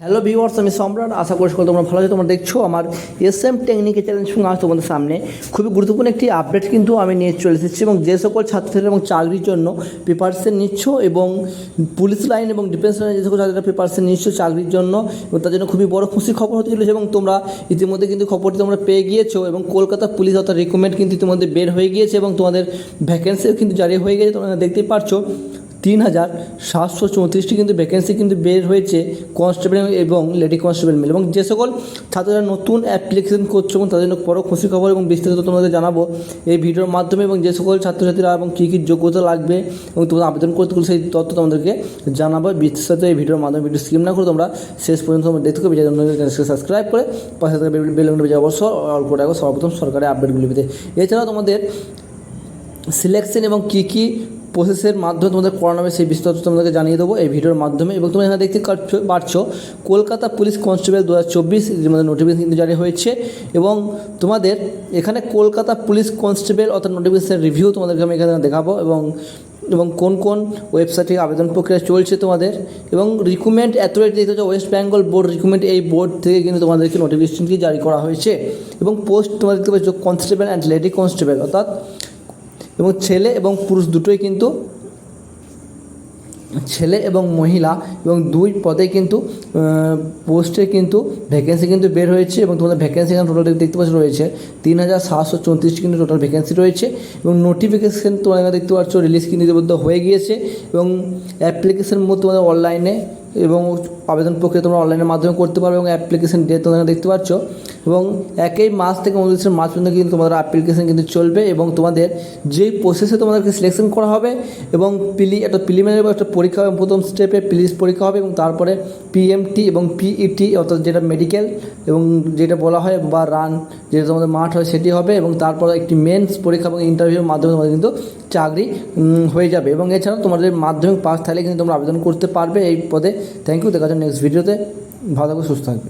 Hello viewers আমি সম্রাট। আশা করি সকল তোমরা ভালো আছো, তোমরা দেখছ আমার এস এম টেকনিক্যাল চ্যালেঞ্জ সঙ্গে আজ তোমাদের সামনে খুবই গুরুত্বপূর্ণ একটি আপডেট কিন্তু আমি নিয়ে চলে এসেছি এবং যে সকল ছাত্রছাত্রীরা এবং চাকরির জন্য প্রিপারেশন নিচ্ছ এবং পুলিশ লাইন এবং ডিফেন্স লাইনে যে সকল ছাত্রীরা প্রিপারেশন নিচ্ছ চাকরির জন্য এবং তার জন্য খুবই বড় খুশি খবর হতে চলেছে এবং তোমরা ইতিমধ্যে কিন্তু খবরটি তোমরা পেয়ে গিয়েছো এবং কলকাতা পুলিশ অর্থাৎ রিক্রুটমেন্ট কিন্তু ইতিমধ্যে বের হয়ে গিয়েছে এবং তোমাদের ভ্যাকেন্সিও কিন্তু জারি হয়ে গেছে, তোমরা দেখতেই পারছ। তিন হাজার সাতশো চৌত্রিশটি কিন্তু ভ্যাকেন্সি কিন্তু বের হয়েছে কনস্টেবল এবং লেডি কনস্টেবল মিলে। এবং যে সকল ছাত্ররা নতুন অ্যাপ্লিকেশন করছে এবং তাদের জন্য বড় খুশি খবর এবং বিস্তারিত তোমাদের জানাব এই ভিডিওর মাধ্যমে এবং যে সকল ছাত্রছাত্রীরা এবং কী কী যোগ্যতা লাগবে এবং তোমরা আবেদন করতে সেই তথ্য তোমাদেরকে জানাব। বিস্তারিত এই ভিডিওর মাধ্যমে ভিডিও স্কিম না করে তোমরা শেষ পর্যন্ত তোমরা দেখতে চ্যানেলকে সাবস্ক্রাইব করে পাশে থাকা বেল বেজে অবশ্যই অল্প টাকা সর্বপ্রথম সরকারি আপডেটগুলি পেতে। এছাড়াও তোমাদের সিলেকশন এবং কী কী প্রসেসের মাধ্যমে তোমাদের করানো সেই বিস্তারিত তোমাদেরকে জানিয়ে দেবো এই ভিডিওর মাধ্যমে। এবং তোমরা এখানে দেখতে পারছ, কলকাতা পুলিশ কনস্টেবল দু হাজার চব্বিশ তোমাদের নোটিফিকেশন কিন্তু জারি হয়েছে। এবং তোমাদের এখানে কলকাতা পুলিশ কনস্টেবল অর্থাৎ নোটিফিকেশন রিভিউ তোমাদেরকে আমি এখানে দেখাবো। এবং এবং কোন কোন ওয়েবসাইট আবেদন প্রক্রিয়া চলছে তোমাদের। এবং রিক্রুটমেন্ট অ্যাথরিটি দেখতে হচ্ছে ওয়েস্ট বেঙ্গল বোর্ড রিকুমেন্ট এই বোর্ড থেকে কিন্তু তোমাদেরকে নোটিফিকেশনটি জারি করা হয়েছে। এবং পোস্ট তোমাদের দেখতে পাচ্ছ কনস্টেবল অ্যান্ড লেডি কনস্টেবল অর্থাৎ এবং ছেলে এবং পুরুষ দুটোই কিন্তু ছেলে এবং মহিলা এবং দুই পদে কিন্তু পোস্টে কিন্তু ভ্যাকেন্সি কিন্তু বের হয়েছে এবং তোমাদের ভ্যাকেন্সি এখানে টোটাল দেখতে পাচ্ছ রয়েছে তিন হাজার সাতশো চৌত্রিশটি কিন্তু টোটাল ভ্যাকেন্সি রয়েছে এবং নোটিফিকেশান তোমরা দেখতে পাচ্ছ রিলিজ কিন্তু হয়ে গিয়েছে এবং অ্যাপ্লিকেশান তোমাদের অনলাইনে এবং আবেদন প্রক্রিয়া তোমরা অনলাইনের মাধ্যমে করতে পারবে এবং অ্যাপ্লিকেশন ডেট তোমরা দেখতে পাচ্ছ। এবং একই মাস থেকে উনত্রিশের মাস পর্যন্ত কিন্তু তোমাদের অ্যাপ্লিকেশন কিন্তু চলবে এবং তোমাদের যেই প্রসেসে তোমাদেরকে সিলেকশন করা হবে এবং পিলি একটা প্রিলিমিনারি একটা পরীক্ষা হবে, প্রথম স্টেপে পিলিস পরীক্ষা হবে এবং তারপরে পিএমটি এবং পিইটি অর্থাৎ যেটা মেডিকেল এবং যেটা বলা হয় বা রান যেটা তোমাদের মাঠ হয় সেটি হবে এবং তারপর একটি মেন্স পরীক্ষা এবং ইন্টারভিউর মাধ্যমে তোমাদের কিন্তু চাকরি হয়ে যাবে। এবং এছাড়াও তোমাদের মাধ্যমিক পাস থাকলে কিন্তু তোমরা আবেদন করতে পারবে এই পদে। থ্যাংক ইউ দেখা যাচ্ছে নেক্সট ভিডিওতে ভালো থাকবে সুস্থ থাকবে